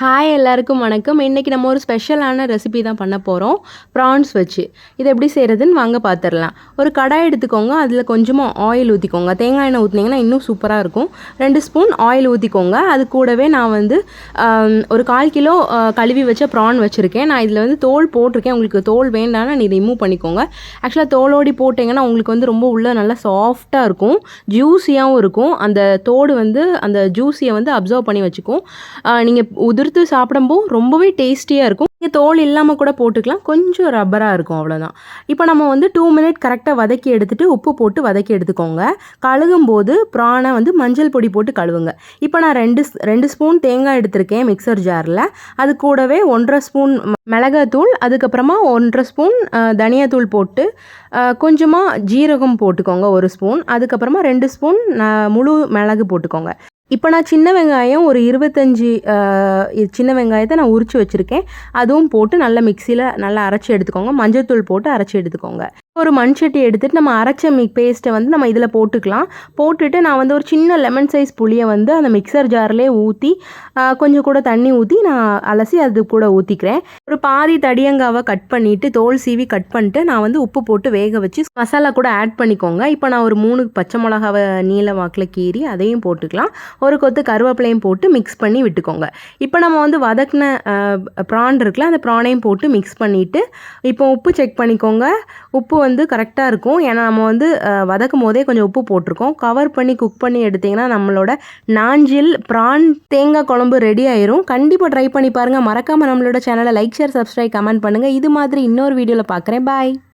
Hi எல்லாருக்கும் வணக்கம். இன்றைக்கி நம்ம ஒரு ஸ்பெஷலான ரெசிபி தான் பண்ண போகிறோம் ப்ரான்ஸ் வச்சு. இது எப்படி செய்கிறதுன்னு வாங்க பார்த்துடலாம் ஒரு கடாய் எடுத்துக்கோங்க. அதில் கொஞ்சமாக ஆயில் ஊற்றிக்கோங்க தேங்காய் எண்ணெய் ஊற்றினீங்கன்னா இன்னும் சூப்பராக இருக்கும். ரெண்டு ஸ்பூன் ஆயில் ஊற்றிக்கோங்க அது கூடவே நான் வந்து ஒரு கால் கிலோ கழுவி வச்ச ப்ரான் வச்சுருக்கேன். நான் இதில் வந்து தோல் போட்டிருக்கேன். உங்களுக்கு தோல் வேண்டாம்னா நீ ரிமூவ் பண்ணிக்கோங்க. ஆக்சுவலாக தோலோடி போட்டிங்கன்னா உங்களுக்கு வந்து ரொம்ப உள்ள நல்லா சாஃப்டாக இருக்கும். ஜூஸியாகவும் இருக்கும். அந்த தோடு வந்து அந்த ஜூஸியை வந்து அப்சர்வ் பண்ணி வச்சுக்கும். நீங்கள் உதிர்த்து சாப்பிடும்போது ரொம்பவே டேஸ்டியாக இருக்கும். நீங்கள் தோல் இல்லாமல் கூட போட்டுக்கலாம். கொஞ்சம் ரப்பராக இருக்கும் அவ்வளோதான் இப்போ நம்ம வந்து டூ மினிட் கரெக்டாக வதக்கி எடுத்துட்டு உப்பு போட்டு வதக்கி எடுத்துக்கோங்க. கழுகும் போது ப்ரானை வந்து மஞ்சள் பொடி போட்டு கழுவுங்க. இப்போ நான் ரெண்டு ஸ்- ரெண்டு ஸ்பூன் தேங்காய் எடுத்திருக்கேன் மிக்சர் ஜாரில் அது கூடவே ஒன்றரை ஸ்பூன் மிளகாத்தூள் அதுக்கப்புறமா ஒன்றரை ஸ்பூன் தனியாத்தூள் போட்டு கொஞ்சமாக ஜீரகம் போட்டுக்கோங்க ஒரு ஸ்பூன் அதுக்கப்புறமா ரெண்டு ஸ்பூன் முழு மிளகு போட்டுக்கோங்க. இப்போ நான் சின்ன வெங்காயம் ஒரு இருபத்தஞ்சி சின்ன வெங்காயத்தை நான் உரித்து வச்சுருக்கேன். அதுவும் போட்டு நல்லா மிக்சியில் நல்லா அரைச்சி எடுத்துக்கோங்க. மஞ்சள்தூள் போட்டு அரைச்சி எடுத்துக்கோங்க. ஒரு மண் சட்டி எடுத்துட்டு நம்ம அரைச்ச மிக் பேஸ்ட்டை வந்து நம்ம இதில் போட்டுக்கலாம். போட்டுட்டு நான் வந்து ஒரு சின்ன லெமன் சைஸ் புளியை வந்து அந்த மிக்சர் ஜார்லேயே ஊற்றி கொஞ்சம் கூட தண்ணி ஊற்றி நான் அலசி அது கூட ஊற்றிக்கிறேன் ஒரு பாதி தடியங்காவை கட் பண்ணிவிட்டு தோல் சீவி கட் பண்ணிட்டு நான் வந்து உப்பு போட்டு வேக வச்சு மசாலா கூட ஆட் பண்ணிக்கோங்க. இப்போ நான் ஒரு மூணு பச்சை மிளகாவை நீல வாக்கில் கீறி அதையும் போட்டுக்கலாம். ஒரு கொத்து கருவேப்பிலையும் போட்டு மிக்ஸ் பண்ணி விட்டுக்கோங்க. இப்போ நம்ம வந்து வதக்கின ப்ரான் இருக்குல்ல அந்த ப்ரானையும் போட்டு மிக்ஸ் பண்ணிவிட்டு இப்போ உப்பு செக் பண்ணிக்கோங்க. உப்பு வந்து கரெக்டாக இருக்கும். ஏன்னா நம்ம வந்து வதக்கும் போதே கொஞ்சம் உப்பு போட்டிருக்கோம். கவர் பண்ணி குக் பண்ணி எடுத்திங்கன்னா நம்மளோட நாஞ்சில் ப்ரான் தேங்காய் குழம்பு ரெடி ஆயிரும். கண்டிப்பாக ட்ரை பண்ணி பாருங்கள் மறக்காமல் நம்மளோட சேனலை லைக் ஷேர் சப்ஸ்கிரைப் கமெண்ட் பண்ணுங்கள் இது மாதிரி இன்னொரு வீடியோவில் பார்க்குறேன் பாய்